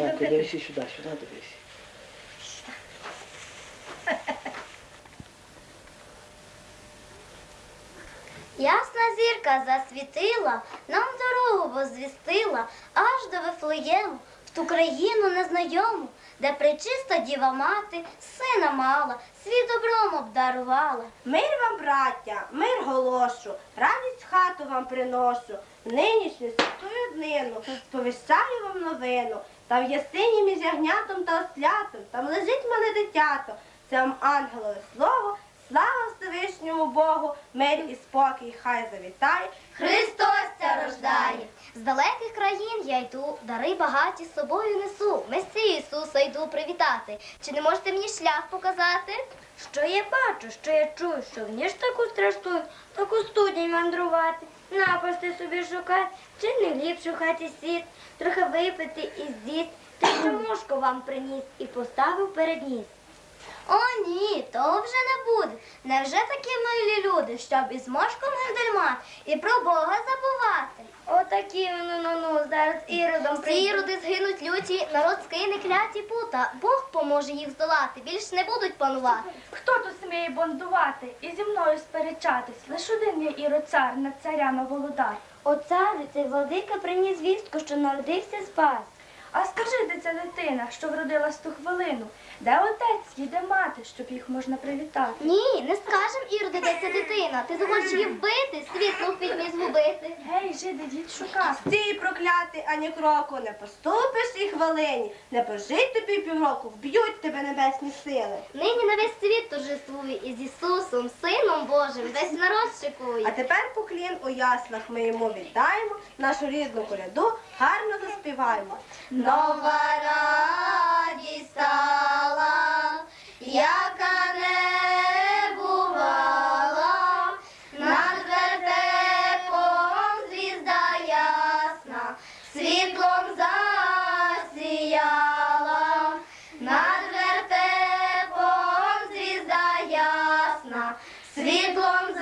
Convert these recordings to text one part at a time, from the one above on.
Так, дивитися. дивися сюди, сюди дивись. Ясна зірка засвітила, нам дорогу возвістила аж до Вифлеєму, ту країну незнайому, де пречиста діва мати сина мала, світ добром обдарувала. Мир вам, браття, мир голошу, радість в хату вам приношу. Нинішню святую днину сповіщаю вам новину. Там в ясині між ягнятом та ослятом, там лежить мене дитято. Це вам ангелове слово, слава Всевишньому Богу, мир і спокій хай завітає. Христос ся рождає. З далеких країн я йду, дари багаті з собою несу. Месію Ісуса йду привітати. Чи не можете мені шлях показати? Що я бачу, що я чую, що в ніж таку страшну, таку студень мандрувати, напасти собі шукати, чи не ліпше в хаті сіт, трохи випити і з'їсть, ти що мушку вам приніс і поставив перед ніс. О, ні, того вже не буде. Невже такі милі люди, щоб із мошком гендельмат і про Бога забувати? Отакі ну ну ну зараз іродом Всі іроди згинуть люті, народ скине кляті пута. Бог поможе їх здолати, більш не будуть панувати. Хто тут сміє бунтувати і зі мною сперечатись? Лиш один є ірод цар над царями володар. О царю, цей владика приніс вістку, що народився спас. А скажи, де ця дитина, що вродилась ту хвилину? Де отець, і де мати, щоб їх можна привітати? Ні, не скажем, іроди, де ця дитина. Ти захочеш її вбити, світло в пітьмі згубити. Гей, жиди, дід шукати. Стій проклятий, ані кроку, не поступиш і хвилині, не пожить тобі півроку, вб'ють тебе небесні сили. Нині на весь світ торжествує із Ісусом, Сином Божим, весь народ А шикує. тепер поклін у яслах ми йому віддаємо, нашу рідну коляду гарно заспіваємо. Нова радість стала, яка не бувала, над вертепом звізда ясна, світлом засіяла, над вертепом звізда ясна, світлом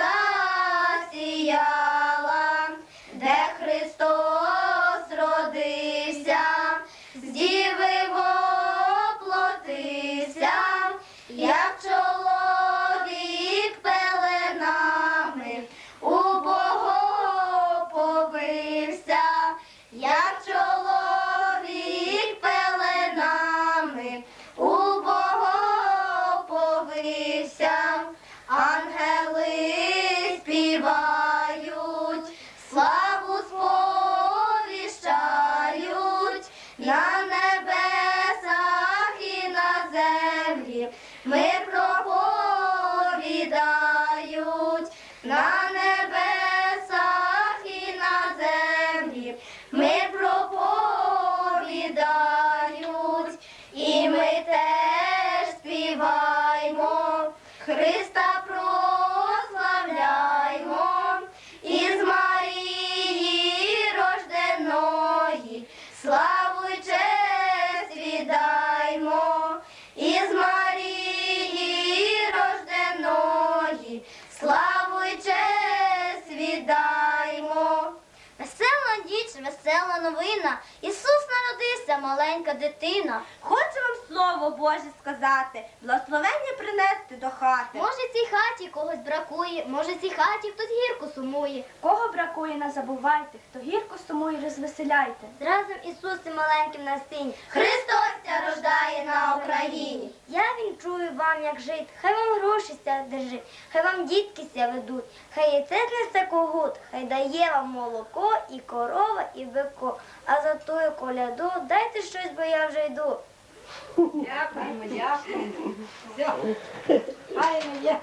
Христа Весела весела новина, Ісус народився, маленька дитина. Хочу вам слово Боже сказати, благословення принести до хати. Може, цій хаті когось бракує, може, цій хаті хтось гірко сумує. Кого бракує, не забувайте, хто гірко сумує, розвеселяйте. Разом Ісусом маленьким на сині. Христос ся рождає на Україні. Я він чую вам, як жить, хай вам гроші ся держить, хай вам дітки ся ведуть, хай яйце несе когут, хай дає вам молоко і корова, і бико. А за тою коляду дайте щось, бо я вже йду. Дякуємо, дякуємо. Все. Файно є.